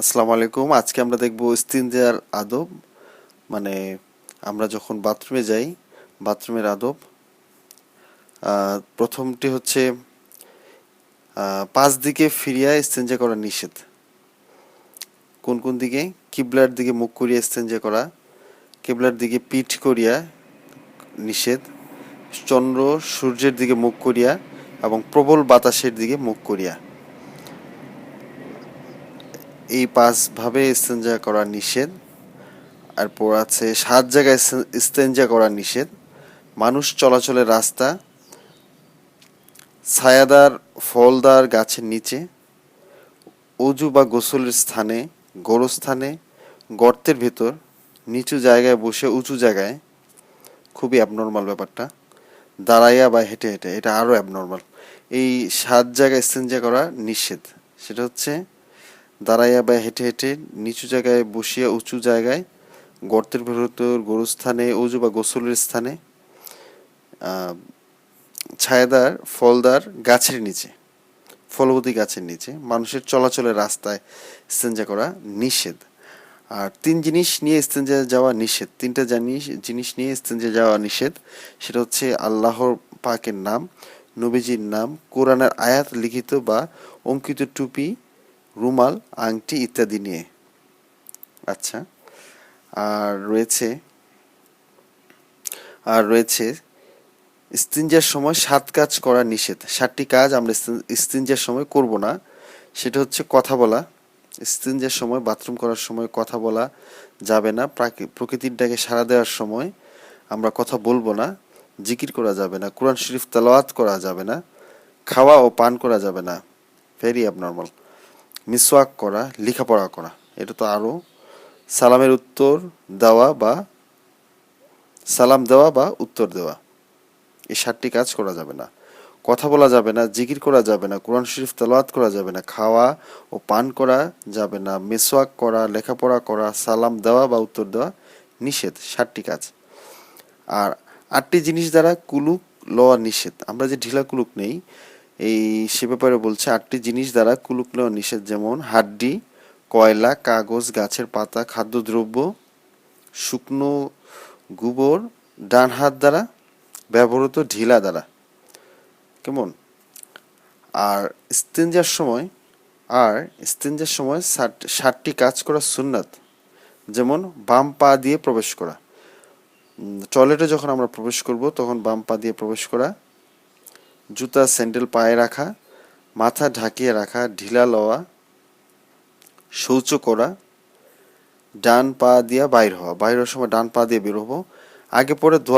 আসসালামু আলাইকুম। আজকে আমরা দেখব ইস্তিনজার আদব। মানে আমরা যখন বাথরুমে যাই, বাথরুমের আদব প্রথমটি হচ্ছে পাঁচ দিকে ফিরিয়া ইস্তেঞ্জা করা নিষেধ। কোন কোন দিকে? কিবলার দিকে মুখ করিয়া ইস্তেঞ্জা করা, কিবলার দিকে পিঠ করিয়া নিষেধ, চন্দ্র সূর্যের দিকে মুখ করিয়া এবং প্রবল বাতাসের দিকে মুখ করিয়া। এই পাঁচভাবে ইস্তেঞ্জা করা নিষেধ এরপর আছে সাত জায়গায় ইস্তে- ইস্তেঞ্জা করা নিষেধ। মানুষ চলাচলের রাস্তা, ছায়াদার, ফলদার গাছের নিচে অজু বা গোসলের স্থানে, গোরস্থানে, গর্তের ভেতর, নিচু জায়গায় বসে উঁচু জায়গায়, খুবই অ্যাবনর্মাল ব্যাপারটা, দাঁড়াইয়া বা হেঁটে হেঁটে, এটা আরও অ্যাবনর্মাল এই সাত জায়গায় ইস্তেঞ্জা করা নিষেধ। সেটা হচ্ছে দাঁড়াইয়া বা হেঁটে হেঁটে নিচু জায়গায় বসিয়া উঁচু জায়গায় গর্তের ভেতর গরুস্থানে উজু বা গোসলের স্থানে ছায়াদার, ফলদার গাছের নিচে, ফলবতী গাছের নিচে মানুষের চলাচলের রাস্তায় ইস্তেঞ্জা করা নিষেধ। আর তিন জিনিস নিয়ে ইস্তেঞ্জা যাওয়া নিষেধ। তিনটা জিনিস জিনিস নিয়ে ইস্তেঞ্জা যাওয়া নিষেধ। সেটা হচ্ছে আল্লাহর পাকের নাম, নবীজির নাম, কোরআনের আয়াত লিখিত বা অঙ্কিত টুপি রুমাল, আংটি ইত্যাদি নিয়ে। আচ্ছা আর রয়েছে আর রয়েছে ইস্তিনজার সময় সাত কাজ করা নিষেধ। সাতটি কাজ আমরা ইস্তিন- সময় করব না। সেটা হচ্ছে কথা বলা। ইস্তিনজার সময়, বাথরুম করার সময় কথা বলা যাবে না। প্রাকৃ- প্রকৃতির ডাকে সাড়া দেওয়ার সময় আমরা কথা বলব না। জিকির করা যাবে না। কোরআন শরীফ তেলাওয়াত করা যাবে না। খাওয়া ও পান করা যাবে না। ভেরি অ্যাবনর্মাল মিসওয়াক করা, লেখাপড়া করা। এটা তো আরও সালামের উত্তর দেওয়া বা সালাম দেওয়া বা উত্তর দেওয়া। এই সাতটি কাজ করা যাবে না। কথা বলা যাবে না, জিকির করা যাবে না, কোরআন শরীফ তেলাওয়াত করা যাবে না, খাওয়া ও পান করা যাবে না, মেসওয়াক করা, লেখাপড়া করা, সালাম দেওয়া বা উত্তর দেওয়া নিষেধ, সাতটি কাজ। আর আটটি জিনিস দ্বারা কুলুক, লওয়া নিষেধ। আমরা যে ঢিলা কুলুক নেই এই সে ব্যাপারে বলছে, আটটি জিনিস দ্বারা কুলুক নিষেধ, যেমন হাড্ডি, কয়লা, কাগজ, গাছের পাতা, খাদ্যদ্রব্য, শুকনো গোবর, ডান হাত দ্বারা ব্যবহৃত ঢিলা দ্বারা। কেমন? আর ইস্তেঞ্জার সময়, আর ইস্তেঞ্জার সময় ষাট- ষাটটি কাজ করা সুন্নাত, যেমন বাম পা দিয়ে প্রবেশ করা। টয়লেটে যখন আমরা প্রবেশ করব, তখন বাম পা দিয়ে প্রবেশ করা জুতা, স্যান্ডেল পায়ে রাখা, মাথা ঢাকিয়ে রাখা, ঢিলা লওয়া, শৌচ করা, ডান পা দিয়া বাইর হওয়া। বাইর হওয়ার সময় ডান পা দিয়ে বের হব। আগে পরে ধোয়া